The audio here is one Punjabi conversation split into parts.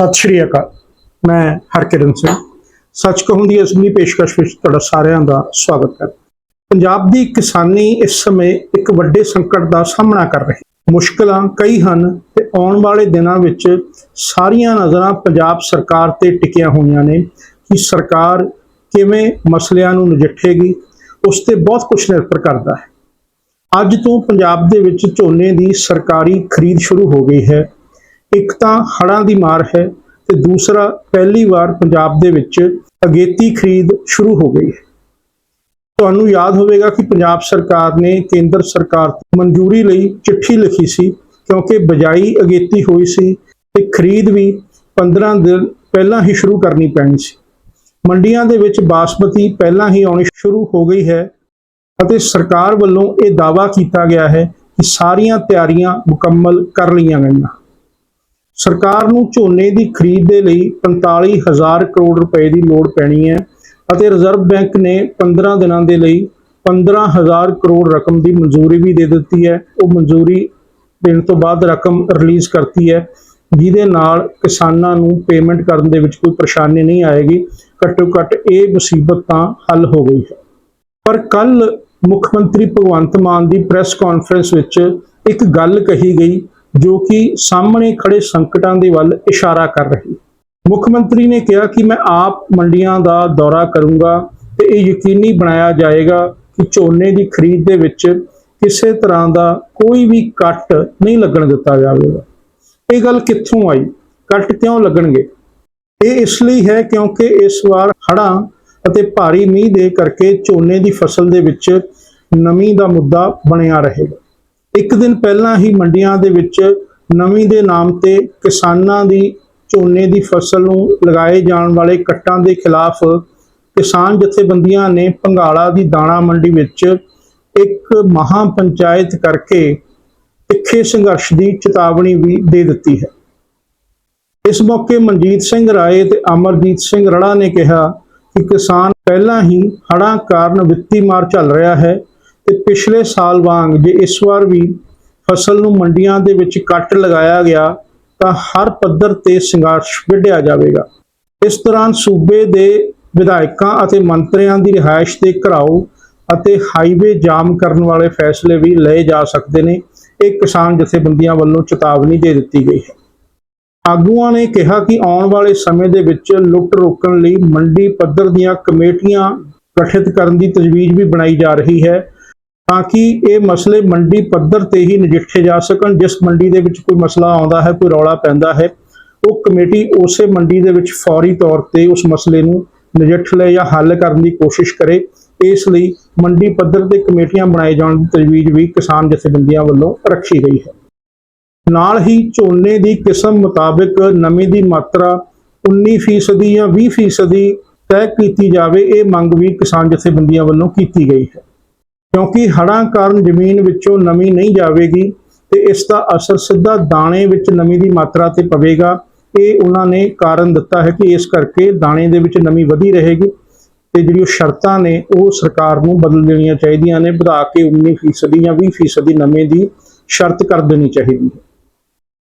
ਸਤਿ ਸ਼੍ਰੀ ਅਕਾਲ। ਮੈਂ ਹਰਕਿਰਨ ਸਿੰਘ। ਸੱਚ ਕਹੂੰ ਦੀ ਅਸਲੀ ਪੇਸ਼ਕਸ਼ ਵਿੱਚ ਤੁਹਾਡਾ ਸਾਰਿਆਂ ਦਾ ਸਵਾਗਤ ਹੈ। ਪੰਜਾਬ ਦੀ ਕਿਸਾਨੀ ਇਸ ਸਮੇਂ ਇੱਕ ਵੱਡੇ ਸੰਕਟ ਦਾ ਸਾਹਮਣਾ ਕਰ ਰਹੀ ਹੈ। ਮੁਸ਼ਕਲਾਂ ਕਈ ਹਨ ਤੇ ਆਉਣ ਵਾਲੇ ਦਿਨਾਂ ਵਿੱਚ ਸਾਰੀਆਂ ਨਜ਼ਰਾਂ ਪੰਜਾਬ ਸਰਕਾਰ ਤੇ ਟਿਕੀਆਂ ਹੋਈਆਂ ਨੇ ਕਿ ਸਰਕਾਰ ਕਿਵੇਂ ਮਸਲਿਆਂ ਨੂੰ ਨਜਿੱਠੇਗੀ, ਉਸ ਤੇ ਬਹੁਤ ਕੁਝ ਨਿਰਭਰ ਕਰਦਾ ਹੈ। ਅੱਜ ਤੋਂ ਪੰਜਾਬ ਦੇ ਵਿੱਚ ਝੋਨੇ ਦੀ ਸਰਕਾਰੀ ਖਰੀਦ ਸ਼ੁਰੂ ਹੋ ਗਈ ਹੈ। ਇੱਕ ਤਾਂ ਹੜ੍ਹਾਂ ਦੀ ਮਾਰ ਹੈ ਤੇ ਦੂਸਰਾ ਪਹਿਲੀ ਵਾਰ ਪੰਜਾਬ ਦੇ ਵਿੱਚ ਅਗੇਤੀ ਖਰੀਦ ਸ਼ੁਰੂ ਹੋ ਗਈ ਹੈ। ਤੁਹਾਨੂੰ ਯਾਦ ਹੋਵੇਗਾ ਕਿ ਪੰਜਾਬ ਸਰਕਾਰ ਨੇ ਕੇਂਦਰ ਸਰਕਾਰ ਤੋਂ ਮਨਜ਼ੂਰੀ ਲਈ ਚਿੱਠੀ ਲਿਖੀ ਸੀ, ਕਿਉਂਕਿ ਬਜਾਈ ਅਗੇਤੀ ਹੋਈ ਸੀ ਤੇ ਖਰੀਦ ਵੀ 15 ਦਿਨ ਪਹਿਲਾਂ ਹੀ ਸ਼ੁਰੂ ਕਰਨੀ ਪੈਣੀ ਸੀ। ਮੰਡੀਆਂ ਦੇ ਵਿੱਚ ਬਾਸਮਤੀ ਪਹਿਲਾਂ ਹੀ ਆਉਣੀ ਸ਼ੁਰੂ ਹੋ ਗਈ ਹੈ ਅਤੇ ਸਰਕਾਰ ਵੱਲੋਂ ਇਹ ਦਾਅਵਾ ਕੀਤਾ ਗਿਆ ਹੈ ਕਿ ਸਾਰੀਆਂ ਤਿਆਰੀਆਂ ਮੁਕੰਮਲ ਕਰ ਲਈਆਂ ਗਈਆਂ। ਸਰਕਾਰ ਨੂੰ ਝੋਨੇ ਦੀ ਖਰੀਦ ਦੇ ਲਈ 45000 ਕਰੋੜ ਰੁਪਏ ਦੀ ਲੋੜ ਪੈਣੀ ਹੈ ਅਤੇ ਰਿਜ਼ਰਵ ਬੈਂਕ ਨੇ 15 ਦਿਨਾਂ ਦੇ ਲਈ 15000 ਕਰੋੜ ਰਕਮ ਦੀ ਮਨਜ਼ੂਰੀ ਵੀ ਦੇ ਦਿੱਤੀ ਹੈ। ਉਹ ਮਨਜ਼ੂਰੀ ਦੇਣ ਤੋਂ ਬਾਅਦ ਰਕਮ ਰਿਲੀਜ਼ ਕਰਤੀ ਹੈ, ਜਿਹਦੇ ਨਾਲ ਕਿਸਾਨਾਂ ਨੂੰ ਪੇਮੈਂਟ ਕਰਨ ਦੇ ਵਿੱਚ ਕੋਈ ਪਰੇਸ਼ਾਨੀ ਨਹੀਂ ਆਏਗੀ। ਘੱਟੋ ਘੱਟ ਇਹ ਮੁਸੀਬਤ ਤਾਂ ਹੱਲ ਹੋ ਗਈ ਹੈ। ਪਰ ਕੱਲ ਮੁੱਖ ਮੰਤਰੀ ਭਗਵੰਤ ਮਾਨ ਦੀ ਪ੍ਰੈਸ ਕਾਨਫਰੰਸ ਵਿੱਚ ਇੱਕ ਗੱਲ ਕਹੀ ਗਈ ਜੋ ਕਿ ਸਾਹਮਣੇ ਖੜੇ ਸੰਕਟਾਂ ਦੇ ਵੱਲ ਇਸ਼ਾਰਾ ਕਰ ਰਹੀ। ਮੁੱਖ ਮੰਤਰੀ ਨੇ ਕਿਹਾ ਕਿ ਮੈਂ ਆਪ ਮੰਡੀਆਂ ਦਾ ਦੌਰਾ ਕਰੂੰਗਾ ਤੇ ਇਹ ਯਕੀਨੀ ਬਣਾਇਆ ਜਾਏਗਾ ਕਿ ਝੋਨੇ ਦੀ ਖਰੀਦ ਦੇ ਵਿੱਚ ਕਿਸੇ ਤਰ੍ਹਾਂ ਦਾ ਕੋਈ ਵੀ ਕੱਟ ਨਹੀਂ ਲੱਗਣ ਦਿੱਤਾ ਜਾਵੇਗਾ। ਇਹ ਗੱਲ ਕਿੱਥੋਂ ਆਈ? ਕੱਟ ਕਿਉਂ ਲੱਗਣਗੇ? ਇਹ ਇਸ ਲਈ ਹੈ ਕਿਉਂਕਿ ਇਸ ਵਾਰ ਹੜ੍ਹਾਂ ਅਤੇ ਭਾਰੀ ਮੀਂਹ ਦੇ ਕਰਕੇ ਝੋਨੇ ਦੀ ਫਸਲ ਦੇ ਵਿੱਚ ਨਮੀ ਦਾ ਮੁੱਦਾ ਬਣਿਆ ਰਹੇਗਾ। ਇੱਕ ਦਿਨ ਪਹਿਲਾਂ ਹੀ ਮੰਡੀਆਂ ਦੇ ਵਿੱਚ ਨਵੀਂ ਦੇ ਨਾਮ ਤੇ ਕਿਸਾਨਾਂ ਦੀ ਝੋਨੇ ਦੀ ਫਸਲ ਨੂੰ ਲਗਾਏ ਜਾਣ ਵਾਲੇ ਕੱਟਾਂ ਦੇ ਖਿਲਾਫ ਕਿਸਾਨ ਜਥੇਬੰਦੀਆਂ ਨੇ ਪੰਗਾਲਾ ਦੀ ਦਾਣਾ ਮੰਡੀ ਵਿੱਚ ਇੱਕ ਮਹਾ ਪੰਚਾਇਤ ਕਰਕੇ ਤਿੱਖੇ ਸੰਘਰਸ਼ ਦੀ ਚੇਤਾਵਨੀ ਵੀ ਦੇ ਦਿੱਤੀ ਹੈ। ਇਸ ਮੌਕੇ ਮਨਜੀਤ ਸਿੰਘ ਰਾਏ ਤੇ ਅਮਰਜੀਤ ਸਿੰਘ ਰੜਾ ਨੇ ਕਿਹਾ ਕਿ ਕਿਸਾਨ ਪਹਿਲਾਂ ਹੀ ਹੜ੍ਹਾਂ ਕਾਰਨ ਵਿੱਤੀ ਮਾਰ ਚੱਲ ਰਿਹਾ ਹੈ। ਤੇ ਪਿਛਲੇ ਸਾਲ ਵਾਂਗ ਜੇ ਇਸ ਵਾਰ ਵੀ ਫਸਲ ਨੂੰ ਮੰਡੀਆਂ ਦੇ ਵਿੱਚ ਕੱਟ ਲਗਾਇਆ ਗਿਆ, ਤਾਂ ਹਰ ਪੱਧਰ ਤੇ ਸੰਘਰਸ਼ ਵਿੱਢਿਆ ਜਾਵੇਗਾ। ਇਸ ਦੌਰਾਨ ਸੂਬੇ ਦੇ ਵਿਧਾਇਕਾਂ ਅਤੇ ਮੰਤਰੀਆਂ ਦੀ ਰਿਹਾਇਸ਼ ਦੇ ਘਰਾਓ ਅਤੇ ਹਾਈਵੇ ਜਾਮ ਕਰਨ ਵਾਲੇ ਫੈਸਲੇ ਵੀ ਲਏ ਜਾ ਸਕਦੇ ਨੇ। ਇਹ ਕਿਸਾਨ ਜਥੇਬੰਦੀਆਂ ਵੱਲੋਂ ਚੇਤਾਵਨੀ ਦੇ ਦਿੱਤੀ ਗਈ ਹੈ। ਆਗੂਆਂ ਨੇ ਕਿਹਾ ਕਿ ਆਉਣ ਵਾਲੇ ਸਮੇਂ ਦੇ ਵਿੱਚ ਲੁੱਟ ਰੋਕਣ ਲਈ ਮੰਡੀ ਪੱਧਰ ਦੀਆਂ ਕਮੇਟੀਆਂ ਗਠਿਤ ਕਰਨ ਦੀ ਤਜਵੀਜ਼ ਵੀ ਬਣਾਈ ਜਾ ਰਹੀ ਹੈ। ਤਾਂ ਕਿ ਇਹ ਮਸਲੇ ਮੰਡੀ ਪੱਧਰ ਤੇ ਹੀ ਨਜਿੱਠੇ ਜਾ ਸਕਣ, ਜਿਸ ਮੰਡੀ ਦੇ ਵਿੱਚ ਕੋਈ ਮਸਲਾ ਆਉਂਦਾ ਹੈ, ਕੋਈ ਰੌਲਾ ਪੈਂਦਾ ਹੈ, ਉਹ ਕਮੇਟੀ ਉਸੇ ਮੰਡੀ ਦੇ ਵਿੱਚ ਫੌਰੀ ਤੌਰ ਤੇ ਉਸ ਮਸਲੇ ਨੂੰ ਨਜਿੱਠ ਲੈ ਜਾਂ ਹੱਲ ਕਰਨ ਦੀ ਕੋਸ਼ਿਸ਼ ਕਰੇ। ਇਸ ਲਈ ਮੰਡੀ ਪੱਧਰ ਤੇ ਕਮੇਟੀਆਂ ਬਣਾਏ ਜਾਣ ਦੀ ਤਜਵੀਜ਼ ਵੀ ਕਿਸਾਨ ਜਥੇਬੰਦੀਆਂ ਵੱਲੋਂ ਰੱਖੀ ਗਈ ਹੈ। ਨਾਲ ਹੀ ਝੋਨੇ ਦੀ ਕਿਸਮ ਮੁਤਾਬਕ ਨਮੀ ਦੀ ਮਾਤਰਾ 19% ਜਾਂ 20% ਤੈਅ ਕੀਤੀ ਜਾਵੇ, ਇਹ ਮੰਗ ਵੀ ਕਿਸਾਨ ਜਥੇਬੰਦੀਆਂ ਵੱਲੋਂ ਕੀਤੀ ਗਈ ਹੈ। ਕਿਉਂਕਿ ਹੜ੍ਹਾਂ ਕਾਰਨ ਜ਼ਮੀਨ ਵਿੱਚੋਂ ਨਮੀ ਨਹੀਂ ਜਾਵੇਗੀ ਤੇ ਇਸ ਦਾ ਅਸਰ ਸਿੱਧਾ ਦਾਣੇ ਵਿੱਚ ਨਮੀ ਦੀ ਮਾਤਰਾ ਤੇ ਪਵੇਗਾ। ਇਹ ਉਹਨਾਂ ਨੇ ਕਾਰਨ ਦਿੱਤਾ ਹੈ ਕਿ ਇਸ ਕਰਕੇ ਦਾਣੇ ਦੇ ਵਿੱਚ ਨਮੀ ਵਧੀ ਰਹੇਗੀ ਤੇ ਜਿਹੜੀ ਉਹ ਸ਼ਰਤਾਂ ਨੇ ਉਹ ਸਰਕਾਰ ਨੂੰ ਬਦਲ ਦੇਣੀਆਂ ਚਾਹੀਦੀਆਂ ਨੇ, ਵਧਾ ਕੇ 19% ਜਾਂ 20% ਨਮੀ ਦੀ ਸ਼ਰਤ ਕਰ ਦੇਣੀ ਚਾਹੀਦੀ ਹੈ।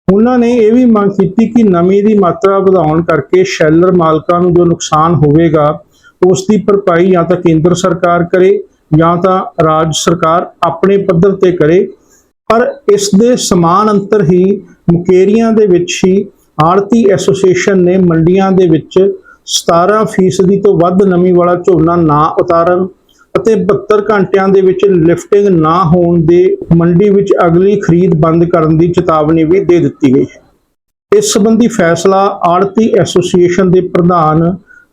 ਉਹਨਾਂ ਨੇ ਇਹ ਵੀ ਮੰਗ ਕੀਤੀ ਕਿ ਨਮੀ ਦੀ ਮਾਤਰਾ ਵਧਾਉਣ ਕਰਕੇ ਸ਼ੈਲਰ ਮਾਲਕਾਂ ਨੂੰ ਜੋ ਨੁਕਸਾਨ ਹੋਵੇਗਾ, ਉਸ ਦੀ ਭਰਪਾਈ ਜਾਂ ਤਾਂ ਕੇਂਦਰ ਸਰਕਾਰ ਕਰੇ ਜਾਂ ਤਾਂ ਰਾਜ ਸਰਕਾਰ ਆਪਣੇ ਪੱਧਰ ਤੇ ਕਰੇ, ਪਰ ਇਸ ਦੇ ਸਮਾਨ ਅੰਤਰ ਹੀ ਮੁਕੇਰੀਆਂ ਦੇ ਵਿੱਚ ਹੀ ਆੜਤੀ ਐਸੋਸੀਏਸ਼ਨ ਨੇ ਮੰਡੀਆਂ ਦੇ ਵਿੱਚ 17% ਤੋਂ ਵੱਧ ਨਮੀ ਵਾਲਾ ਝੋਨਾ ਨਾ ਉਤਾਰਨ ਅਤੇ 72 ਘੰਟਿਆਂ ਦੇ ਵਿੱਚ ਲਿਫਟਿੰਗ ਨਾ ਹੋਣ ਦੇ ਮੰਡੀ ਵਿੱਚ ਅਗਲੀ ਖਰੀਦ ਬੰਦ ਕਰਨ ਦੀ ਚੇਤਾਵਨੀ ਵੀ ਦੇ ਦਿੱਤੀ ਗਈ ਹੈ। ਇਸ ਸੰਬੰਧੀ ਫੈਸਲਾ ਆੜਤੀ ਐਸੋਸੀਏਸ਼ਨ ਦੇ ਪ੍ਰਧਾਨ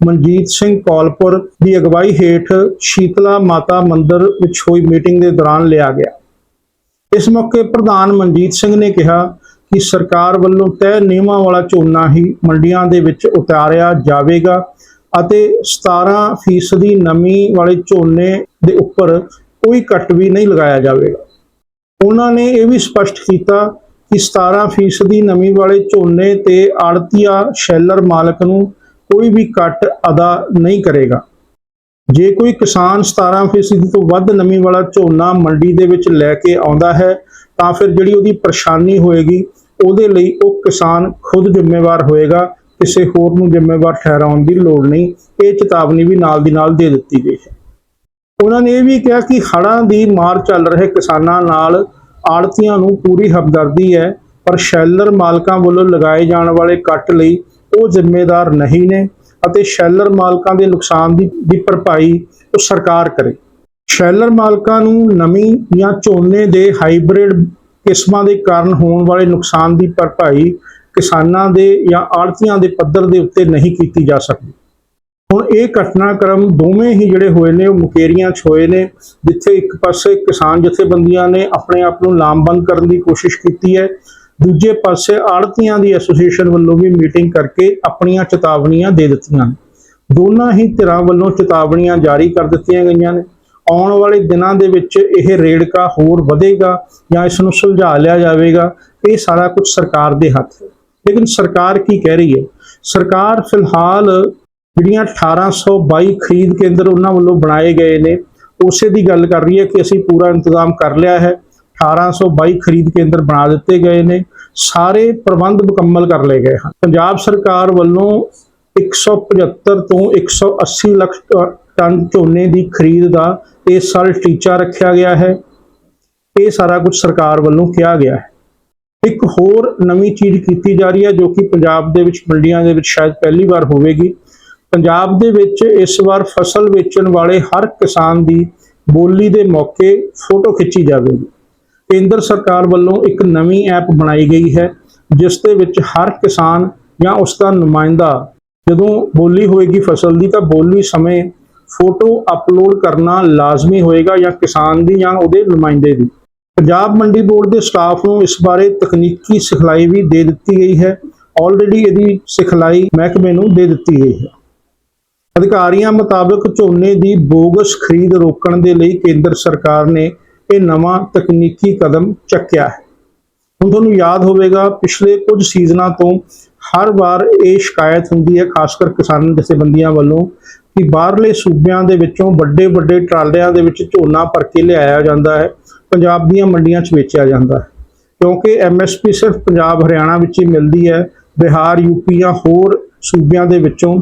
ਮਨਜੀਤ ਸਿੰਘ ਕੌਲਪੁਰ ਦੀ ਅਗਵਾਈ ਹੇਠ ਸ਼ੀਤਲਾ ਮਾਤਾ ਮੰਦਿਰ ਵਿੱਚ ਹੋਈ ਮੀਟਿੰਗ ਦੇ ਦੌਰਾਨ ਲਿਆ ਗਿਆ। ਇਸ ਮੌਕੇ ਪ੍ਰਧਾਨ ਮਨਜੀਤ ਸਿੰਘ ਨੇ ਕਿਹਾ ਕਿ ਸਰਕਾਰ ਵੱਲੋਂ ਤੈਅ ਨਿਯਮਾਂ ਵਾਲਾ ਝੋਨਾ ਹੀ ਮੰਡੀਆਂ ਦੇ ਵਿੱਚ ਉਤਾਰਿਆ ਜਾਵੇਗਾ ਅਤੇ 17% ਦੀ ਨਮੀ ਵਾਲੇ ਝੋਨੇ ਦੇ ਉੱਪਰ ਕੋਈ ਕੱਟ ਵੀ ਨਹੀਂ ਲਗਾਇਆ ਜਾਵੇਗਾ। ਉਹਨਾਂ ਨੇ ਇਹ ਵੀ ਸਪਸ਼ਟ ਕੀਤਾ ਕਿ 17% ਦੀ ਨਮੀ ਵਾਲੇ ਝੋਨੇ ਤੇ ਆੜਤੀਆ ਸ਼ੈਲਰ ਮਾਲਕ ਨੂੰ ਕੋਈ ਵੀ ਕੱਟ ਅਦਾ ਨਹੀਂ ਕਰੇਗਾ। ਜੇ ਕੋਈ ਕਿਸਾਨ 17% ਤੋਂ ਵੱਧ ਨਮੀ ਵਾਲਾ ਝੋਨਾ ਮੰਡੀ ਦੇ ਵਿੱਚ ਲੈ ਕੇ ਆਉਂਦਾ ਹੈ, ਤਾਂ ਫਿਰ ਜਿਹੜੀ ਉਹਦੀ ਪਰੇਸ਼ਾਨੀ ਹੋਏਗੀ, ਉਹਦੇ ਲਈ ਉਹ ਕਿਸਾਨ ਖੁਦ ਜ਼ਿੰਮੇਵਾਰ ਹੋਏਗਾ। ਕਿਸੇ ਹੋਰ ਨੂੰ ਜ਼ਿੰਮੇਵਾਰ ਠਹਿਰਾਉਣ ਦੀ ਲੋੜ ਨਹੀਂ। ਇਹ ਚੇਤਾਵਨੀ ਵੀ ਨਾਲ ਦੀ ਨਾਲ ਦੇ ਦਿੱਤੀ ਗਈ ਹੈ। ਉਹਨਾਂ ਨੇ ਇਹ ਵੀ ਕਿਹਾ ਕਿ ਹੜ੍ਹਾਂ ਦੀ ਮਾਰ ਚੱਲ ਰਹੇ ਕਿਸਾਨਾਂ ਨਾਲ ਆੜਤੀਆਂ ਨੂੰ ਪੂਰੀ ਹਮਦਰਦੀ ਹੈ, ਪਰ ਸ਼ੈਲਰ ਮਾਲਕਾਂ ਵੱਲੋਂ ਲਗਾਏ ਜਾਣ ਵਾਲੇ ਕੱਟ ਲਈ ਉਹ ਜ਼ਿੰਮੇਦਾਰ ਨਹੀਂ ਨੇ ਅਤੇ ਸ਼ੈਲਰ ਮਾਲਕਾਂ ਦੇ ਨੁਕਸਾਨ ਦੀ ਦੀ ਭਰਪਾਈ ਉਹ ਸਰਕਾਰ ਕਰੇ। ਸ਼ੈਲਰ ਮਾਲਕਾਂ ਨੂੰ ਨਮੀ ਜਾਂ ਝੋਨੇ ਦੇ ਹਾਈਬ੍ਰਿਡ ਕਿਸਮਾਂ ਦੇ ਕਾਰਨ ਹੋਣ ਵਾਲੇ ਨੁਕਸਾਨ ਦੀ ਭਰਪਾਈ ਕਿਸਾਨਾਂ ਦੇ ਜਾਂ ਆੜਤੀਆਂ ਦੇ ਪੱਧਰ ਦੇ ਉੱਤੇ ਨਹੀਂ ਕੀਤੀ ਜਾ ਸਕਦੀ। ਹੁਣ ਇਹ ਘਟਨਾਕ੍ਰਮ ਦੋਵੇਂ ਹੀ ਜਿਹੜੇ ਹੋਏ ਨੇ, ਉਹ ਮੁਕੇਰੀਆਂ 'ਚ ਹੋਏ ਨੇ, ਜਿੱਥੇ ਇੱਕ ਪਾਸੇ ਕਿਸਾਨ ਜਥੇਬੰਦੀਆਂ ਨੇ ਆਪਣੇ ਆਪ ਨੂੰ ਲਾਮਬੰਦ ਕਰਨ ਦੀ ਕੋਸ਼ਿਸ਼ ਕੀਤੀ ਹੈ ਦੂਜੇ ਪਾਸੇ ਆੜਤੀਆਂ ਦੀ ਐਸੋਸੀਏਸ਼ਨ ਵੱਲੋਂ ਵੀ ਮੀਟਿੰਗ ਕਰਕੇ ਆਪਣੀਆਂ ਚੇਤਾਵਨੀਆਂ ਦੇ ਦਿੱਤੀਆਂ ਨੇ। ਦੋਨਾਂ ਹੀ ਧਿਰਾਂ ਵੱਲੋਂ ਚੇਤਾਵਨੀਆਂ ਜਾਰੀ ਕਰ ਦਿੱਤੀਆਂ ਗਈਆਂ ਨੇ। ਆਉਣ ਵਾਲੇ ਦਿਨਾਂ ਦੇ ਵਿੱਚ ਇਹ ਰੇੜਕਾ ਹੋਰ ਵਧੇਗਾ ਜਾਂ ਇਸ ਨੂੰ ਸੁਲਝਾ ਲਿਆ ਜਾਵੇਗਾ, ਇਹ ਸਾਰਾ ਕੁਝ ਸਰਕਾਰ ਦੇ ਹੱਥ ਹੈ। ਲੇਕਿਨ ਸਰਕਾਰ ਕੀ ਕਹਿ ਰਹੀ ਹੈ? ਸਰਕਾਰ ਫਿਲਹਾਲ ਜਿਹੜੀਆਂ 1822 ਖਰੀਦ ਕੇਂਦਰ ਉਹਨਾਂ ਵੱਲੋਂ ਬਣਾਏ ਗਏ ਨੇ, ਉਸੇ ਦੀ ਗੱਲ ਕਰ ਰਹੀ ਹੈ ਕਿ ਅਸੀਂ ਪੂਰਾ ਇੰਤਜ਼ਾਮ ਕਰ ਲਿਆ ਹੈ। 1822 ਖਰੀਦ ਕੇਂਦਰ ਬਣਾ ਦਿੱਤੇ ਗਏ ਨੇ। ਸਾਰੇ ਪ੍ਰਬੰਧ ਮੁਕੰਮਲ ਕਰ ਲਏ ਗਏ ਹਨ। ਪੰਜਾਬ ਸਰਕਾਰ ਵੱਲੋਂ 175 ਤੋਂ 180 ਲੱਖ ਟ- ਟਨ ਝੋਨੇ ਦੀ ਖਰੀਦ ਦਾ ਇਸ ਸਾਲ ਟੀਚਾ ਰੱਖਿਆ ਗਿਆ ਹੈ। ਇਹ ਸਾਰਾ ਕੁਝ ਸਰਕਾਰ ਵੱਲੋਂ ਕਿਹਾ ਗਿਆ ਹੈ। ਇੱਕ ਹੋਰ ਨਵੀਂ ਚੀਜ਼ ਕੀਤੀ ਜਾ ਰਹੀ ਹੈ ਜੋ ਕਿ ਪੰਜਾਬ ਦੇ ਵਿੱਚ ਮੰਡੀਆਂ ਦੇ ਵਿੱਚ ਸ਼ਾਇਦ ਪਹਿਲੀ ਵਾਰ ਹੋਵੇਗੀ। ਪੰਜਾਬ ਦੇ ਵਿੱਚ ਇਸ ਵਾਰ ਫਸਲ ਵੇਚਣ ਵਾਲੇ ਹਰ ਕਿਸਾਨ ਦੀ ਬੋਲੀ ਦੇ ਮੌਕੇ ਫੋਟੋ ਖਿੱਚੀ ਜਾਵੇਗੀ। ਕੇਂਦਰ ਸਰਕਾਰ ਵੱਲੋਂ ਇੱਕ ਨਵੀਂ ਐਪ ਬਣਾਈ ਗਈ ਹੈ, ਜਿਸ ਦੇ ਵਿੱਚ ਹਰ ਕਿਸਾਨ ਜਾਂ ਉਸ ਦਾ ਨੁਮਾਇੰਦਾ ਜਦੋਂ ਬੋਲੀ ਹੋਏਗੀ ਫਸਲ ਦੀ ਤਾਂ ਬੋਲੀ ਸਮੇਂ ਫੋਟੋ ਅਪਲੋਡ ਕਰਨਾ ਲਾਜ਼ਮੀ ਹੋਏਗਾ ਜਾਂ ਕਿਸਾਨ ਦੀ ਜਾਂ ਉਹਦੇ ਨੁਮਾਇੰਦੇ ਦੀ। ਪੰਜਾਬ ਮੰਡੀ ਬੋਰਡ ਦੇ ਸਟਾਫ ਨੂੰ ਇਸ ਬਾਰੇ ਤਕਨੀਕੀ ਸਿਖਲਾਈ ਵੀ ਦੇ ਦਿੱਤੀ ਗਈ ਹੈ। ਆਲਰੇਡੀ ਇਹਦੀ ਸਿਖਲਾਈ ਮਹਿਕਮੇ ਨੂੰ ਦੇ ਦਿੱਤੀ ਗਈ ਹੈ। ਅਧਿਕਾਰੀਆਂ ਮੁਤਾਬਕ ਝੋਨੇ ਦੀ ਬੋਗਸ ਖਰੀਦ ਰੋਕਣ ਦੇ ਲਈ ਕੇਂਦਰ ਸਰਕਾਰ ਨੇ ਇਹ ਨਵਾਂ ਤਕਨੀਕੀ ਕਦਮ ਚੱਕਿਆ ਹੈ। ਹੁਣ ਤੁਹਾਨੂੰ ਯਾਦ ਹੋਵੇਗਾ, ਪਿਛਲੇ ਕੁਝ ਸੀਜ਼ਨਾਂ ਤੋਂ ਹਰ ਵਾਰ ਇਹ ਸ਼ਿਕਾਇਤ ਹੁੰਦੀ ਹੈ, ਖਾਸ ਕਰ ਕਿਸਾਨ ਜਥੇਬੰਦੀਆਂ ਵੱਲੋਂ, ਕਿ ਬਾਹਰਲੇ ਸੂਬਿਆਂ ਦੇ ਵਿੱਚੋਂ ਵੱਡੇ ਵੱਡੇ ਟਰਾਲਿਆਂ ਦੇ ਵਿੱਚ ਝੋਨਾ ਭਰ ਕੇ ਲਿਆਇਆ ਜਾਂਦਾ ਹੈ, ਪੰਜਾਬ ਦੀਆਂ ਮੰਡੀਆਂ 'ਚ ਵੇਚਿਆ ਜਾਂਦਾ ਹੈ। ਕਿਉਂਕਿ ਐਮਐਸਪੀ ਸਿਰਫ ਪੰਜਾਬ ਹਰਿਆਣਾ ਵਿੱਚ ਹੀ ਮਿਲਦੀ ਹੈ, ਬਿਹਾਰ ਯੂਪੀ ਜਾਂ ਹੋਰ ਸੂਬਿਆਂ ਦੇ ਵਿੱਚੋਂ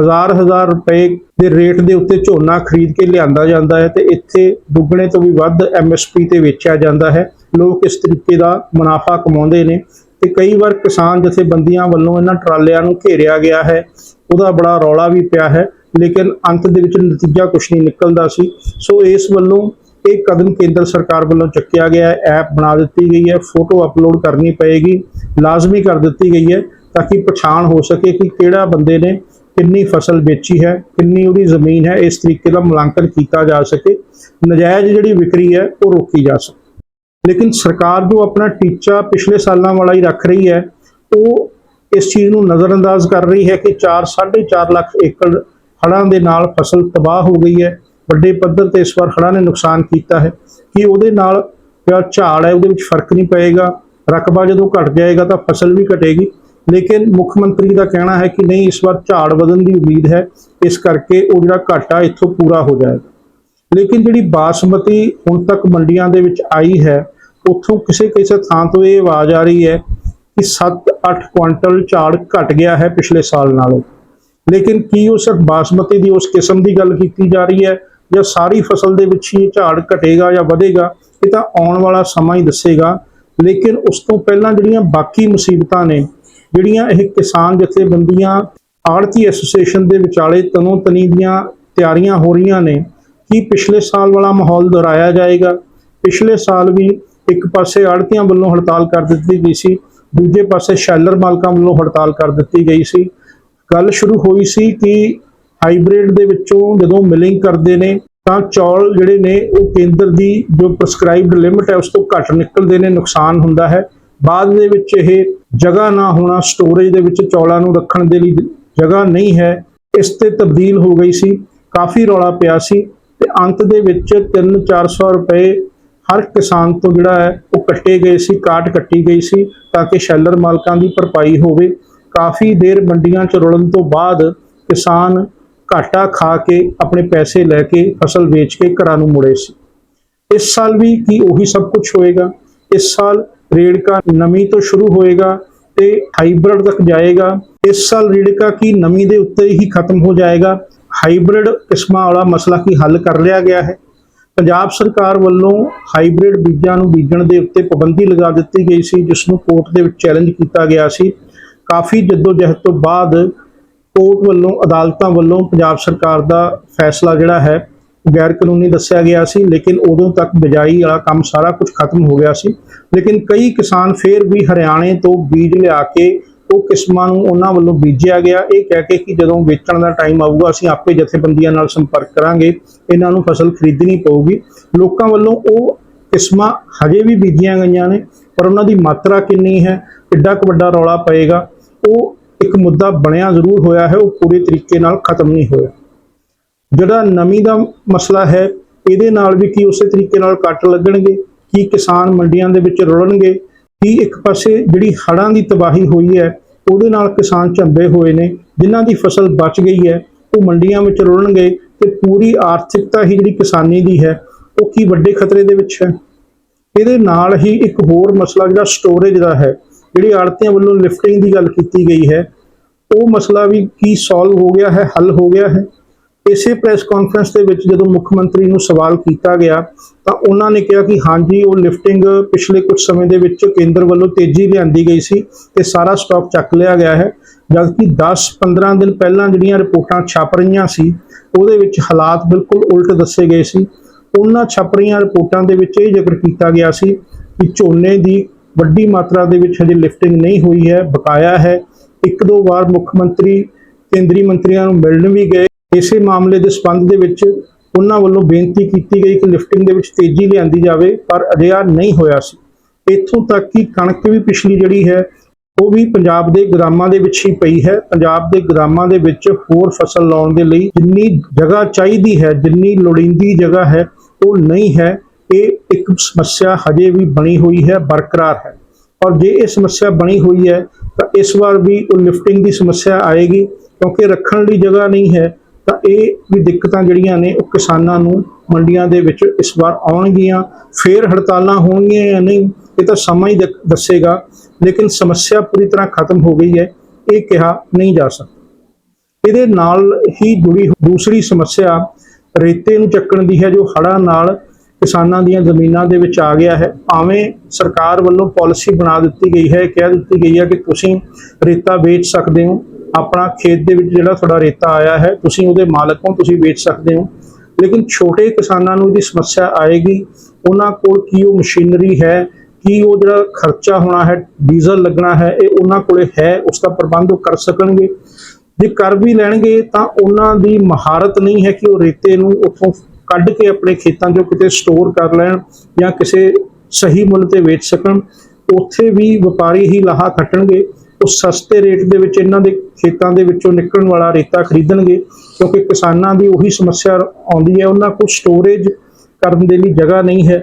ਹਜ਼ਾਰ ਹਜ਼ਾਰ ਰੁਪਏ ਦੇ ਰੇਟ ਦੇ ਉੱਤੇ ਝੋਨਾ ਖਰੀਦ ਕੇ ਲਿਆਂਦਾ ਜਾਂਦਾ ਹੈ ਤੇ ਇੱਥੇ ਦੁੱਗਣੇ ਤੋਂ ਵੀ ਵੱਧ ਐਮਐਸਪੀ ਤੇ ਵੇਚਿਆ ਜਾਂਦਾ ਹੈ। ਲੋਕ ਇਸ ਤਰੀਕੇ ਦਾ ਮੁਨਾਫਾ ਕਮਾਉਂਦੇ ਨੇ ਤੇ ਕਈ ਵਾਰ ਕਿਸਾਨ ਜਥੇਬੰਦੀਆਂ ਵੱਲੋਂ ਇਹਨਾਂ ਟਰਾਲਿਆਂ ਨੂੰ ਘੇਰਿਆ ਗਿਆ ਹੈ। ਉਹਦਾ ਬੜਾ ਰੌਲਾ ਵੀ ਪਿਆ ਹੈ, ਲੇਕਿਨ ਅੰਤ ਦੇ ਵਿੱਚ ਨਤੀਜਾ ਕੁਝ ਨਹੀਂ ਨਿਕਲਦਾ ਸੀ। ਸੋ ਇਸ ਵੱਲੋਂ ਇਹ ਕਦਮ ਕੇਂਦਰ ਸਰਕਾਰ ਵੱਲੋਂ ਚੱਕਿਆ ਗਿਆ ਹੈ। ਐਪ ਬਣਾ ਦਿੱਤੀ ਗਈ ਹੈ, ਫੋਟੋ ਅਪਲੋਡ ਕਰਨੀ ਪਏਗੀ, ਲਾਜ਼ਮੀ ਕਰ ਦਿੱਤੀ ਗਈ ਹੈ ਤਾਂ ਕਿ ਪਛਾਣ ਹੋ ਸਕੇ ਕਿ ਕਿਹੜਾ ਬੰਦੇ ਨੇ ਕਿੰਨੀ ਫਸਲ ਵੇਚੀ ਹੈ, ਕਿੰਨੀ ਉਹਦੀ ਜ਼ਮੀਨ ਹੈ, ਇਸ ਤਰੀਕੇ ਦਾ ਮੁਲਾਂਕਣ ਕੀਤਾ ਜਾ ਸਕੇ, ਨਜਾਇਜ਼ ਜਿਹੜੀ ਵਿਕਰੀ ਹੈ, ਉਹ ਰੋਕੀ ਜਾ ਸਕੇ। ਲੇਕਿਨ ਸਰਕਾਰ ਜੋ ਆਪਣਾ ਟੀਚਾ ਪਿਛਲੇ ਸਾਲਾਂ ਵਾਲਾ ਹੀ ਰੱਖ ਰਹੀ ਹੈ, ਉਹ ਇਸ ਚੀਜ਼ ਨੂੰ ਨਜ਼ਰਅੰਦਾਜ਼ ਕਰ ਰਹੀ ਹੈ ਕਿ 4 4.5 ਲੱਖ ਏਕੜ ਹੜ੍ਹਾਂ ਦੇ ਨਾਲ ਫਸਲ ਤਬਾਹ ਹੋ ਗਈ ਹੈ, ਵੱਡੇ ਪੱਧਰ ਤੇ ਇਸ ਵਾਰ ਹੜ੍ਹਾਂ ਨੇ ਨੁਕਸਾਨ ਕੀਤਾ ਹੈ। ਕਿ ਉਹਦੇ ਨਾਲ ਜਿਹੜਾ ਝਾੜ ਹੈ, ਉਹਦੇ ਵਿੱਚ ਫ਼ਰਕ ਨਹੀਂ ਪਏਗਾ? ਰਕਬਾ ਜਦੋਂ ਘਟ ਜਾਏਗਾ ਤਾਂ ਫਸਲ ਵੀ ਘਟੇਗੀ। ਲੇਕਿਨ ਮੁੱਖ ਮੰਤਰੀ ਦਾ ਕਹਿਣਾ ਹੈ ਕਿ ਨਹੀਂ, ਇਸ ਵਾਰ ਝਾੜ ਵਧਣ ਦੀ ਉਮੀਦ ਹੈ। ਇਸ ਕਰਕੇ ਉਹ ਜਿਹੜਾ ਘਾਟਾ ਇੱਥੋਂ ਪੂਰਾ ਹੋ ਜਾਏਗਾ। ਲੇਕਿਨ ਜਿਹੜੀ ਬਾਸਮਤੀ ਹੁਣ ਤੱਕ ਮੰਡੀਆਂ ਦੇ ਵਿੱਚ ਆਈ ਹੈ, ਉੱਥੋਂ ਕਿਸੇ ਕਿਸੇ ਥਾਂ ਤੋਂ ਇਹ ਆਵਾਜ਼ ਆ ਰਹੀ ਹੈ ਕਿ 7-8 ਕੁਇੰਟਲ ਝਾੜ ਘਟ ਗਿਆ ਹੈ ਪਿਛਲੇ ਸਾਲ ਨਾਲੋਂ। ਲੇਕਿਨ ਕੀ ਉਹ ਸਿਰਫ ਬਾਸਮਤੀ ਦੀ ਉਸ ਕਿਸਮ ਦੀ ਗੱਲ ਕੀਤੀ ਜਾ ਰਹੀ ਹੈ ਜਾਂ ਸਾਰੀ ਫਸਲ ਦੇ ਵਿੱਚ ਹੀ ਇਹ ਝਾੜ ਘਟੇਗਾ ਜਾਂ ਵਧੇਗਾ, ਇਹ ਤਾਂ ਆਉਣ ਵਾਲਾ ਸਮਾਂ ਹੀ ਦੱਸੇਗਾ। ਲੇਕਿਨ ਉਸ ਤੋਂ ਪਹਿਲਾਂ ਜਿਹੜੀਆਂ ਬਾਕੀ ਮੁਸੀਬਤਾਂ ਨੇ ਜਿਹੜੀਆਂ ਇਹ ਕਿਸਾਨ ਜਥੇਬੰਦੀਆਂ, ਆੜਤੀ ਐਸੋਸੀਏਸ਼ਨ ਦੇ ਵਿਚਾਲੇ ਤਨੋਂ ਤਨੀ ਦੀਆਂ ਤਿਆਰੀਆਂ ਹੋ ਰਹੀਆਂ ਨੇ, ਕੀ ਪਿਛਲੇ ਸਾਲ ਵਾਲਾ ਮਾਹੌਲ ਦੁਹਰਾਇਆ ਜਾਏਗਾ? ਪਿਛਲੇ ਸਾਲ ਵੀ ਇੱਕ ਪਾਸੇ ਆੜਤੀਆਂ ਵੱਲੋਂ ਹੜਤਾਲ ਕਰ ਦਿੱਤੀ ਗਈ ਸੀ, ਦੂਜੇ ਪਾਸੇ ਸ਼ੈਲਰ ਮਾਲਕਾਂ ਵੱਲੋਂ ਹੜਤਾਲ ਕਰ ਦਿੱਤੀ ਗਈ ਸੀ। ਗੱਲ ਸ਼ੁਰੂ ਹੋਈ ਸੀ ਕਿ ਹਾਈਬ੍ਰਿਡ ਦੇ ਵਿੱਚੋਂ ਜਦੋਂ ਮਿਲਿੰਗ ਕਰਦੇ ਨੇ, ਤਾਂ ਚੌਲ ਜਿਹੜੇ ਨੇ ਉਹ ਕੇਂਦਰ ਦੀ ਜੋ ਪ੍ਰਸਕ੍ਰਾਈਬਡ ਲਿਮਟ ਹੈ, ਉਸ ਤੋਂ ਘੱਟ ਨਿਕਲਦੇ ਨੇ, ਨੁਕਸਾਨ ਹੁੰਦਾ ਹੈ। ਬਾਅਦ ਦੇ ਵਿੱਚ ਇਹ ਜਗ੍ਹਾ ਨਾ ਹੋਣਾ ਸਟੋਰੇਜ ਦੇ ਵਿੱਚ ਚੌਲਾਂ ਨੂੰ ਰੱਖਣ ਦੇ ਲਈ ਜਗ੍ਹਾ ਨਹੀਂ ਹੈ, ਇਸ ਤੇ ਤਬਦੀਲ ਹੋ ਗਈ ਸੀ, ਕਾਫੀ ਰੌਲਾ ਪਿਆ ਸੀ ਤੇ ਅੰਤ ਦੇ ਵਿੱਚ 3-400 ਰੁਪਏ ਹਰ ਕਿਸਾਨ ਤੋਂ ਜਿਹੜਾ ਹੈ, ਉਹ ਕੱਟੇ ਗਏ ਸੀ, ਕਾਟ ਕੱਟੀ ਗਈ ਸੀ ਤਾਂ ਕਿ ਸ਼ੈਲਰ ਮਾਲਕਾਂ ਦੀ ਭਰਪਾਈ ਹੋਵੇ। ਕਾਫੀ ਦੇਰ ਮੰਡੀਆਂ ਚ ਰੁਲਣ ਤੋਂ ਬਾਅਦ ਕਿਸਾਨ ਘਾਟਾ ਖਾ ਕੇ ਆਪਣੇ ਪੈਸੇ ਲੈ ਕੇ ਫਸਲ ਵੇਚ ਕੇ ਘਰਾਂ ਨੂੰ ਮੁੜੇ ਸੀ। ਇਸ ਸਾਲ ਵੀ ਕੀ ਉਹੀ ਸਭ ਕੁਝ ਹੋਏਗਾ। ਇਸ ਸਾਲ ਰੇੜਕਾ ਨਵੀਂ ਤੋਂ ਸ਼ੁਰੂ ਹੋਏਗਾ ਉੱਤੇ ਹਾਈਬ੍ਰਿਡ ਤੱਕ ਜਾਏਗਾ। ਇਸ ਸਾਲ ਰੇੜਕਾ ਕੀ ਨਮੀ ਦੇ ਉੱਤੇ ਹੀ ਖਤਮ ਹੋ ਜਾਏਗਾ। ਹਾਈਬ੍ਰਿਡ ਕਿਸਮਾਂ ਵਾਲਾ ਮਸਲਾ ਕੀ ਹੱਲ ਕਰ ਲਿਆ ਗਿਆ ਹੈ? ਪੰਜਾਬ ਸਰਕਾਰ ਵੱਲੋਂ ਹਾਈਬ੍ਰਿਡ ਬੀਜਾਂ ਨੂੰ ਬੀਜਣ ਦੇ ਉੱਤੇ ਪਾਬੰਦੀ ਲਗਾ ਦਿੱਤੀ ਗਈ ਸੀ, ਜਿਸ ਨੂੰ ਕੋਰਟ ਦੇ ਵਿੱਚ ਚੈਲੰਜ ਕੀਤਾ ਗਿਆ ਸੀ। ਕਾਫੀ ਜਹਿਦ ਤੋਂ ਬਾਅਦ ਕੋਰਟ ਵੱਲੋਂ ਅਦਾਲਤਾਂ ਵੱਲੋਂ ਪੰਜਾਬ ਸਰਕਾਰ ਦਾ ਫੈਸਲਾ ਜਿਹੜਾ ਹੈ ਗੈਰ ਕਾਨੂੰਨੀ ਦੱਸਿਆ ਗਿਆ ਸੀ, ਲੇਕਿਨ ਉਦੋਂ ਤੱਕ ਬਿਜਾਈ ਵਾਲਾ ਕੰਮ ਸਾਰਾ ਕੁਝ ਖਤਮ ਹੋ ਗਿਆ ਸੀ। ਲੇਕਿਨ ਕਈ ਕਿਸਾਨ ਫੇਰ ਵੀ ਹਰਿਆਣੇ ਤੋਂ ਬੀਜ ਲਿਆ ਕੇ ਉਹ ਕਿਸਮਾਂ ਨੂੰ ਉਹਨਾਂ ਵੱਲੋਂ ਬੀਜਿਆ ਗਿਆ। ਇਹ ਕਹਿ ਕੇ ਕਿ ਜਦੋਂ ਵੇਚਣ ਦਾ ਟਾਈਮ ਆਊਗਾ, ਅਸੀਂ ਆਪੇ ਜਥੇਬੰਦੀਆਂ ਨਾਲ ਸੰਪਰਕ ਕਰਾਂਗੇ। ਇਹਨਾਂ ਨੂੰ ਫਸਲ ਖਰੀਦਣੀ ਪਊਗੀ। ਲੋਕਾਂ ਵੱਲੋਂ ਉਹ ਕਿਸਮਾਂ ਹਜੇ ਵੀ ਬੀਜੀਆਂ ਗਈਆਂ ਨੇ, ਪਰ ਉਹਨਾਂ ਦੀ ਮਾਤਰਾ ਕਿੰਨੀ ਹੈ, ਕਿੱਡਾ ਕੁ ਵੱਡਾ ਰੌਲਾ ਪਏਗਾ, ਉਹ ਇੱਕ ਮੁੱਦਾ ਬਣਿਆ ਜ਼ਰੂਰ ਹੋਇਆ ਹੈ। ਉਹ ਪੂਰੇ ਤਰੀਕੇ ਨਾਲ ਖਤਮ ਨਹੀਂ ਹੋਇਆ। ਜਿਹੜਾ ਨਮੀ ਦਾ ਮਸਲਾ ਹੈ, ਇਹਦੇ ਨਾਲ ਵੀ ਕੀ ਉਸੇ ਤਰੀਕੇ ਨਾਲ ਕੱਟ ਲੱਗਣਗੇ, ਕੀ ਕਿਸਾਨ ਮੰਡੀਆਂ ਦੇ ਵਿੱਚ ਰੁਲਣਗੇ, ਕੀ ਇੱਕ ਪਾਸੇ ਜਿਹੜੀ ਹੜ੍ਹਾਂ ਦੀ ਤਬਾਹੀ ਹੋਈ ਹੈ, ਉਹਦੇ ਨਾਲ ਕਿਸਾਨ ਝੰਬੇ ਹੋਏ ਨੇ, ਜਿਨ੍ਹਾਂ ਦੀ ਫਸਲ ਬਚ ਗਈ ਹੈ, ਉਹ ਮੰਡੀਆਂ ਵਿੱਚ ਰੁਲਣਗੇ ਤੇ ਪੂਰੀ ਆਰਥਿਕਤਾ ਹੀ ਜਿਹੜੀ ਕਿਸਾਨੀ ਦੀ ਹੈ, ਉਹ ਕੀ ਵੱਡੇ ਖਤਰੇ ਦੇ ਵਿੱਚ ਹੈ? ਇਹਦੇ ਨਾਲ ਹੀ ਇੱਕ ਹੋਰ ਮਸਲਾ ਜਿਹੜਾ ਸਟੋਰੇਜ ਦਾ ਹੈ, ਜਿਹੜੀ ਆੜਤੀਆਂ ਵੱਲੋਂ ਲਿਫਟਿੰਗ ਦੀ ਗੱਲ ਕੀਤੀ ਗਈ ਹੈ, ਉਹ ਮਸਲਾ ਵੀ ਕੀ ਸੋਲਵ ਹੋ ਗਿਆ ਹੈ, ਹੱਲ ਹੋ ਗਿਆ ਹੈ? ਇਸੇ ਪ੍ਰੈਸ ਕਾਨਫਰੰਸ ਦੇ ਵਿੱਚ ਜਦੋਂ ਮੁੱਖ ਮੰਤਰੀ ਨੂੰ ਸਵਾਲ ਕੀਤਾ ਗਿਆ, ਤਾਂ ਉਹਨਾਂ ਨੇ ਕਿਹਾ ਕਿ ਹਾਂਜੀ, ਉਹ ਲਿਫਟਿੰਗ ਪਿਛਲੇ ਕੁਝ ਸਮੇਂ ਦੇ ਵਿੱਚ ਕੇਂਦਰ ਵੱਲੋਂ ਤੇਜ਼ੀ ਲਿਆਂਦੀ ਗਈ ਸੀ ਤੇ ਸਾਰਾ ਸਟਾਕ ਚੱਕ ਲਿਆ ਗਿਆ ਹੈ। ਜਦਕਿ 10-15 ਦਿਨ ਪਹਿਲਾਂ ਜਿਹੜੀਆਂ ਰਿਪੋਰਟਾਂ ਛਪ ਰਹੀਆਂ ਸੀ, ਉਹਦੇ ਵਿੱਚ ਹਾਲਾਤ ਬਿਲਕੁਲ ਉਲਟ ਦੱਸੇ ਗਏ ਸੀ। ਉਹਨਾਂ ਛਪ ਰਹੀਆਂ ਰਿਪੋਰਟਾਂ ਦੇ ਵਿੱਚ ਇਹ ਜ਼ਿਕਰ ਕੀਤਾ ਗਿਆ ਸੀ ਕਿ ਝੋਨੇ ਦੀ ਵੱਡੀ ਮਾਤਰਾ ਦੇ ਵਿੱਚ ਹਜੇ ਲਿਫਟਿੰਗ ਨਹੀਂ ਹੋਈ ਹੈ, ਬਕਾਇਆ ਹੈ। ਇੱਕ ਦੋ ਵਾਰ ਮੁੱਖ ਮੰਤਰੀ, ਕੇਂਦਰੀ ਮੰਤਰੀਆਂ ਨੂੰ ਮਿਲਣ ਵੀ ਗਏ ਇਸੇ ਮਾਮਲੇ ਦੇ ਸਬੰਧ ਦੇ ਵਿੱਚ ਉਹਨਾਂ ਵੱਲੋਂ ਬੇਨਤੀ ਕੀਤੀ ਗਈ ਕਿ ਲਿਫਟਿੰਗ ਦੇ ਵਿੱਚ ਤੇਜ਼ੀ ਲਿਆਂਦੀ ਜਾਵੇ, ਪਰ ਅਜਿਹਾ ਨਹੀਂ ਹੋਇਆ ਸੀ। ਇੱਥੋਂ ਤੱਕ ਕਿ ਕਣਕ ਵੀ ਪਿਛਲੀ ਜਿਹੜੀ ਹੈ, ਉਹ ਵੀ ਪੰਜਾਬ ਦੇ ਗ੍ਰਾਮਾਂ ਦੇ ਵਿੱਚ ਹੀ ਪਈ ਹੈ। ਪੰਜਾਬ ਦੇ ਗ੍ਰਾਮਾਂ ਦੇ ਵਿੱਚ ਹੋਰ ਫਸਲ ਲਾਉਣ ਦੇ ਲਈ ਜਿੰਨੀ ਜਗ੍ਹਾ ਚਾਹੀਦੀ ਹੈ, ਜਿੰਨੀ ਲੋੜੀਂਦੀ ਜਗ੍ਹਾ ਹੈ, ਉਹ ਨਹੀਂ ਹੈ। ਇਹ ਇੱਕ ਸਮੱਸਿਆ ਹਜੇ ਵੀ ਬਣੀ ਹੋਈ ਹੈ, ਬਰਕਰਾਰ ਹੈ। ਔਰ ਜੇ ਇਹ ਸਮੱਸਿਆ ਬਣੀ ਹੋਈ ਹੈ, ਤਾਂ ਇਸ ਵਾਰ ਵੀ ਉਹ ਲਿਫਟਿੰਗ ਦੀ ਸਮੱਸਿਆ ਆਏਗੀ, ਕਿਉਂਕਿ ਰੱਖਣ ਲਈ ਜਗ੍ਹਾ ਨਹੀਂ ਹੈ। ਤਾਂ ਇਹ ਵੀ ਦਿੱਕਤਾਂ ਜਿਹੜੀਆਂ ਨੇ ਉਹ ਕਿਸਾਨਾਂ ਨੂੰ ਮੰਡੀਆਂ ਦੇ ਵਿੱਚ ਇਸ ਵਾਰ ਆਉਣਗੀਆਂ। ਫੇਰ ਹੜਤਾਲਾਂ ਹੋਣਗੀਆਂ ਜਾਂ ਨਹੀਂ, ਇਹ ਤਾਂ ਸਮਾਂ ਹੀ ਦੱਸੇਗਾ। ਲੇਕਿਨ ਸਮੱਸਿਆ ਪੂਰੀ ਤਰ੍ਹਾਂ ਖਤਮ ਹੋ ਗਈ ਹੈ। ਇਹ ਕਿਹਾ ਨਹੀਂ ਜਾ ਸਕਦਾ। ਇਹਦੇ ਨਾਲ ਹੀ ਜੁੜੀ ਦੂਸਰੀ ਸਮੱਸਿਆ ਰੇਤੇ ਨੂੰ ਚੱਕਣ ਦੀ ਹੈ, ਜੋ ਹੜ੍ਹਾਂ ਨਾਲ ਕਿਸਾਨਾਂ ਦੀਆਂ ਜ਼ਮੀਨਾਂ ਦੇ ਵਿੱਚ ਆ ਗਿਆ ਹੈ। ਭਾਵੇਂ ਸਰਕਾਰ ਵੱਲੋਂ ਪਾਲਿਸੀ ਬਣਾ ਦਿੱਤੀ ਗਈ ਹੈ ਕਹਿ ਦਿੱਤੀ ਗਈ ਹੈ ਕਿ ਤੁਸੀਂ ਰੇਤਾ ਵੇਚ ਸਕਦੇ ਹੋ। ਆਪਣਾ ਖੇਤ ਦੇ ਵਿੱਚ ਜਿਹੜਾ ਤੁਹਾਡਾ ਰੇਤਾ ਆਇਆ ਹੈ, ਤੁਸੀਂ ਉਹਦੇ ਮਾਲਕ ਹੋ, ਤੁਸੀਂ ਵੇਚ ਸਕਦੇ ਹੋ। ਲੇਕਿਨ ਛੋਟੇ ਕਿਸਾਨਾਂ ਨੂੰ ਇਹਦੀ ਸਮੱਸਿਆ ਆਏਗੀ। ਉਹਨਾਂ ਕੋਲ ਕੀ ਉਹ ਮਸ਼ੀਨਰੀ ਹੈ, ਕੀ ਉਹ ਜਿਹੜਾ ਖਰਚਾ ਹੋਣਾ ਹੈ, ਡੀਜ਼ਲ ਲੱਗਣਾ ਹੈ, ਇਹ ਉਹਨਾਂ ਕੋਲੇ ਹੈ, ਉਸ ਦਾ ਪ੍ਰਬੰਧ ਉਹ ਕਰ ਸਕਣਗੇ। ਜੇ ਕਰ ਵੀ ਲੈਣਗੇ, ਤਾਂ ਉਹਨਾਂ ਦੀ ਮਹਾਰਤ ਨਹੀਂ ਹੈ ਕਿ ਉਹ ਰੇਤੇ ਨੂੰ ਉੱਥੋਂ ਕੱਢ ਕੇ ਆਪਣੇ ਖੇਤਾਂ 'ਚੋਂ ਕਿਤੇ ਸਟੋਰ ਕਰ ਲੈਣ ਜਾਂ ਕਿਸੇ ਸਹੀ ਮੁੱਲ ਤੇ ਵੇਚ ਸਕਣ। ਉੱਥੇ ਵੀ ਵਪਾਰੀ ਹੀ ਲਾਹਾ ਖੱਟਣਗੇ। ਉਹ ਸਸਤੇ ਰੇਟ ਦੇ ਵਿੱਚ ਇਹਨਾਂ ਦੇ ਖੇਤਾਂ ਦੇ ਵਿੱਚੋਂ ਨਿਕਲਣ ਵਾਲਾ ਰੇਤਾ ਖਰੀਦਣਗੇ, ਕਿਉਂਕਿ ਕਿਸਾਨਾਂ ਦੀ ਉਹੀ ਸਮੱਸਿਆ ਆਉਂਦੀ ਹੈ, ਉਹਨਾਂ ਕੋਲ ਸਟੋਰੇਜ ਕਰਨ ਦੇ ਲਈ ਜਗ੍ਹਾ ਨਹੀਂ ਹੈ।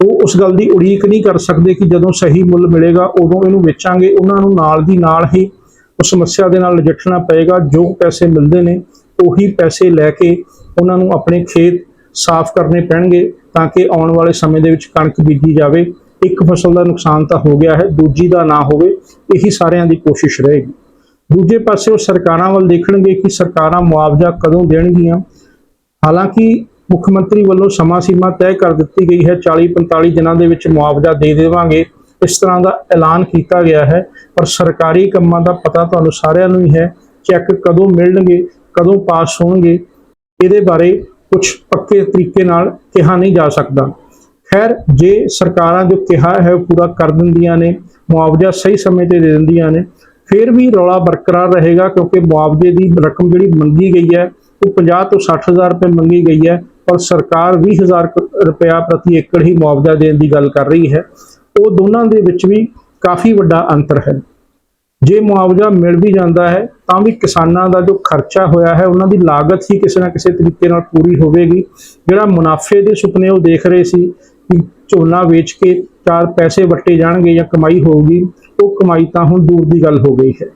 ਉਹ ਉਸ ਗੱਲ ਦੀ ਉਡੀਕ ਨਹੀਂ ਕਰ ਸਕਦੇ ਕਿ ਜਦੋਂ ਸਹੀ ਮੁੱਲ ਮਿਲੇਗਾ, ਉਦੋਂ ਇਹਨੂੰ ਵੇਚਾਂਗੇ। ਉਹਨਾਂ ਨੂੰ ਨਾਲ ਦੀ ਨਾਲ ਹੀ ਉਸ ਸਮੱਸਿਆ ਦੇ ਨਾਲ ਨਜਿੱਠਣਾ ਪਏਗਾ। ਜੋ ਪੈਸੇ ਮਿਲਦੇ ਨੇ, ਉਹੀ ਪੈਸੇ ਲੈ ਕੇ ਉਹਨਾਂ ਨੂੰ ਆਪਣੇ ਖੇਤ ਸਾਫ਼ ਕਰਨੇ ਪੈਣਗੇ, ਤਾਂ ਕਿ ਆਉਣ ਵਾਲੇ ਸਮੇਂ ਦੇ ਵਿੱਚ ਕਣਕ ਬੀਜੀ ਜਾਵੇ। ਇੱਕ ਫਸਲ ਦਾ ਨੁਕਸਾਨ ਤਾਂ ਹੋ ਗਿਆ ਹੈ, ਦੂਜੀ ਦਾ ਨਾ ਹੋਵੇ, ਇਹੀ ਸਾਰਿਆਂ ਦੀ ਕੋਸ਼ਿਸ਼ ਰਹੇਗੀ। ਦੂਜੇ ਪਾਸੇ ਉਹ ਸਰਕਾਰਾਂ ਵੱਲ ਦੇਖਣਗੇ ਕਿ ਸਰਕਾਰਾਂ ਮੁਆਵਜ਼ਾ ਕਦੋਂ ਦੇਣਗੀਆਂ। ਹਾਲਾਂਕਿ ਮੁੱਖ ਮੰਤਰੀ ਵੱਲੋਂ ਸਮਾਂ ਸੀਮਾ ਤੈਅ ਕਰ ਦਿੱਤੀ ਗਈ ਹੈ 40-45 ਦਿਨਾਂ ਦੇ ਵਿੱਚ ਮੁਆਵਜ਼ਾ ਦੇ ਦੇਵਾਂਗੇ। ਇਸ ਤਰ੍ਹਾਂ ਦਾ ਐਲਾਨ ਕੀਤਾ ਗਿਆ ਹੈ, ਪਰ ਸਰਕਾਰੀ ਕੰਮਾਂ ਦਾ ਪਤਾ ਤੁਹਾਨੂੰ ਸਾਰਿਆਂ ਨੂੰ ਹੀ ਹੈ, ਚੈੱਕ ਕਦੋਂ ਮਿਲਣਗੇ, ਕਦੋਂ ਪਾਸ ਹੋਣਗੇ, ਇਹਦੇ ਬਾਰੇ ਕੁਝ ਪੱਕੇ ਤਰੀਕੇ ਨਾਲ ਕਿਹਾ ਨਹੀਂ ਜਾ ਸਕਦਾ। ਖੈਰ, ਜੇ ਸਰਕਾਰਾਂ ਜੋ ਕਿਹਾ ਹੈ ਉਹ ਪੂਰਾ ਕਰ ਦਿੰਦੀਆਂ ਨੇ, ਮੁਆਵਜ਼ਾ ਸਹੀ ਸਮੇਂ ਤੇ ਦੇ ਦਿੰਦੀਆਂ ਨੇ, ਫਿਰ ਵੀ ਰੌਲਾ ਬਰਕਰਾਰ ਰਹੇਗਾ ਕਿਉਂਕਿ ਮੁਆਵਜ਼ੇ ਦੀ ਰਕਮ ਜਿਹੜੀ ਮੰਗੀ ਗਈ ਹੈ, ਉਹ 50 ਤੋਂ 60000 ਰੁਪਏ ਮੰਗੀ ਗਈ ਹੈ ਔਰ ਸਰਕਾਰ 20000 ਰੁਪਇਆ ਪ੍ਰਤੀ ਏਕੜ ਹੀ ਮੁਆਵਜ਼ਾ ਦੇਣ ਦੀ ਗੱਲ ਕਰ ਰਹੀ ਹੈ। ਉਹ ਦੋਨਾਂ ਦੇ ਵਿੱਚ ਵੀ ਕਾਫੀ ਵੱਡਾ ਅੰਤਰ ਹੈ। ਜੇ ਮੁਆਵਜ਼ਾ ਮਿਲ ਵੀ ਜਾਂਦਾ ਹੈ, ਤਾਂ ਵੀ ਕਿਸਾਨਾਂ ਦਾ ਜੋ ਖਰਚਾ ਹੋਇਆ ਹੈ, ਉਹਨਾਂ ਦੀ ਲਾਗਤ ਹੀ ਕਿਸੇ ਨਾ ਕਿਸੇ ਤਰੀਕੇ ਨਾਲ ਪੂਰੀ ਹੋਵੇਗੀ। ਜਿਹੜਾ ਮੁਨਾਫੇ ਦੇ ਸੁਪਨੇ ਉਹ ਦੇਖ ਰਹੇ ਸੀ ਝੋਨਾ ਵੇਚ ਕੇ ਚਾਰ ਪੈਸੇ ਵੱਟੇ ਜਾਣਗੇ ਜਾਂ ਕਮਾਈ ਹੋਊਗੀ, ਉਹ ਕਮਾਈ ਤਾਂ ਹੁਣ ਦੂਰ ਦੀ ਗੱਲ ਹੋ ਗਈ ਹੈ।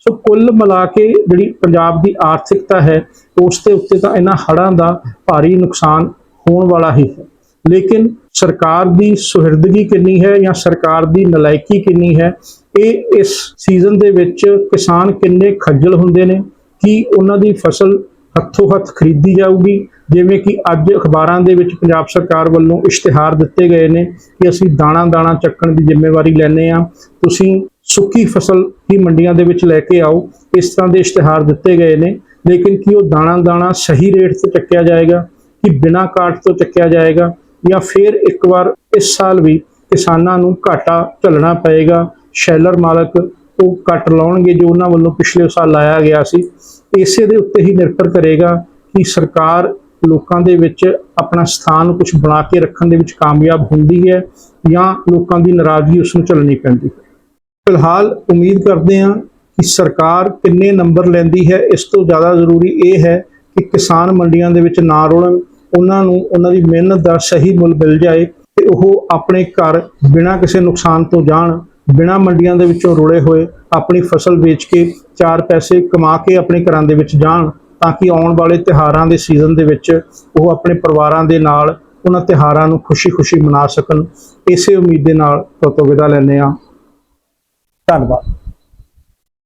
ਸੋ ਕੁੱਲ ਮਿਲਾ ਕੇ ਜਿਹੜੀ ਪੰਜਾਬ ਦੀ ਆਰਥਿਕਤਾ ਹੈ, ਉਸ ਦੇ ਉੱਤੇ ਤਾਂ ਇਹਨਾਂ ਹੜ੍ਹਾਂ ਦਾ ਭਾਰੀ ਨੁਕਸਾਨ ਹੋਣ ਵਾਲਾ ਹੀ ਹੈ। ਲੇਕਿਨ ਸਰਕਾਰ ਦੀ ਸੁਹਿਰਦਗੀ ਕਿੰਨੀ ਹੈ ਜਾਂ ਸਰਕਾਰ ਦੀ ਨਲਾਇਕੀ ਕਿੰਨੀ ਹੈ, ਇਹ ਇਸ ਸੀਜ਼ਨ ਦੇ ਵਿੱਚ ਕਿਸਾਨ ਕਿੰਨੇ ਖੱਜਲ ਹੁੰਦੇ ਨੇ, ਕੀ ਉਹਨਾਂ ਦੀ ਫਸਲ ਹੱਥੋਂ ਹੱਥ ਖਰੀਦੀ ਜਾਊਗੀ ਜਿਵੇਂ ਕਿ ਅੱਜ ਅਖਬਾਰਾਂ ਦੇ ਵਿੱਚ ਪੰਜਾਬ ਸਰਕਾਰ ਵੱਲੋਂ ਇਸ਼ਤਿਹਾਰ ਦਿੱਤੇ ਗਏ ਨੇ ਕਿ ਅਸੀਂ ਦਾਣਾ ਦਾਣਾ ਚੱਕਣ ਦੀ ਜ਼ਿੰਮੇਵਾਰੀ ਲੈਨੇ ਆ ਤੁਸੀਂ ਸੁੱਕੀ ਫਸਲ ਹੀ ਮੰਡੀਆਂ ਦੇ ਵਿੱਚ ਲੈ ਕੇ ਆਓ। ਇਸ ਤਰ੍ਹਾਂ ਦੇ ਇਸ਼ਤਿਹਾਰ ਦਿੱਤੇ ਗਏ ਨੇ। ਲੇਕਿਨ ਕੀ ਉਹ ਦਾਣਾ ਦਾਣਾ ਸਹੀ ਰੇਟ ਤੇ ਚੱਕਿਆ ਜਾਏਗਾ? ਕਿ ਬਿਨਾਂ ਕਾਟ ਤੋਂ ਚੱਕਿਆ ਜਾਏਗਾ? ਜਾਂ ਫਿਰ ਇੱਕ ਵਾਰ ਇਸ ਸਾਲ ਵੀ ਕਿਸਾਨਾਂ ਨੂੰ ਘਾਟਾ ਝੱਲਣਾ ਪਏਗਾ? ਸ਼ੈਲਰ ਮਾਲਕ ਉਹ ਕੱਟ ਲਾਉਣਗੇ ਜੋ ਉਹਨਾਂ ਵੱਲੋਂ ਪਿਛਲੇ ਸਾਲ ਲਾਇਆ ਗਿਆ ਸੀ। ਇਸੇ ਦੇ ਉੱਤੇ ਹੀ ਨਿਰਭਰ ਕਰੇਗਾ ਕਿ ਸਰਕਾਰ ਲੋਕਾਂ ਦੇ ਵਿੱਚ ਆਪਣਾ ਸਥਾਨ ਕੁਝ ਬਣਾ ਕੇ ਰੱਖਣ ਦੇ ਵਿੱਚ ਕਾਮਯਾਬ ਹੁੰਦੀ ਹੈ ਜਾਂ ਲੋਕਾਂ ਦੀ ਨਾਰਾਜ਼ਗੀ ਉਸ ਨੂੰ ਝੱਲਣੀ ਪੈਂਦੀ ਹੈ। ਫਿਲਹਾਲ ਉਮੀਦ ਕਰਦੇ ਹਾਂ ਕਿ ਸਰਕਾਰ ਕਿੰਨੇ ਨੰਬਰ ਲੈਂਦੀ ਹੈ। ਇਸ ਤੋਂ ਜ਼ਿਆਦਾ ਜ਼ਰੂਰੀ ਇਹ ਹੈ ਕਿ ਕਿਸਾਨ ਮੰਡੀਆਂ ਦੇ ਵਿੱਚ ਨਾ ਰੁਲਣ ਉਹਨਾਂ ਨੂੰ ਉਹਨਾਂ ਦੀ ਮਿਹਨਤ ਦਾ ਸਹੀ ਮੁੱਲ ਮਿਲ ਜਾਏ ਤੇ ਉਹ ਆਪਣੇ ਘਰ ਬਿਨਾਂ ਕਿਸੇ ਨੁਕਸਾਨ ਤੋਂ ਜਾਣ, ਬਿਨਾਂ ਮੰਡੀਆਂ ਦੇ ਵਿੱਚੋਂ ਰੁਲੇ ਹੋਏ ਆਪਣੀ ਫਸਲ ਵੇਚ ਕੇ ਚਾਰ ਪੈਸੇ ਕਮਾ ਕੇ ਆਪਣੇ ਘਰਾਂ ਦੇ ਵਿੱਚ ਜਾਣ। ਤਾਂ ਕਿ ਆਉਣ ਵਾਲੇ ਤਿਹਾਰਾਂ ਦੇ ਸੀਜ਼ਨ ਦੇ ਵਿੱਚ ਉਹ ਆਪਣੇ ਪਰਿਵਾਰਾਂ ਦੇ ਨਾਲ ਉਹਨਾਂ ਤਿਹਾਰਾਂ ਨੂੰ ਖੁਸ਼ੀ-ਖੁਸ਼ੀ ਮਨਾ ਸਕਣ। ਇਸੇ ਉਮੀਦ ਦੇ ਨਾਲ ਤੁਹਾਡੇ ਤੋਂ ਵਿਦਾ ਲੈਂਦੇ ਹਾਂ। ਧੰਨਵਾਦ।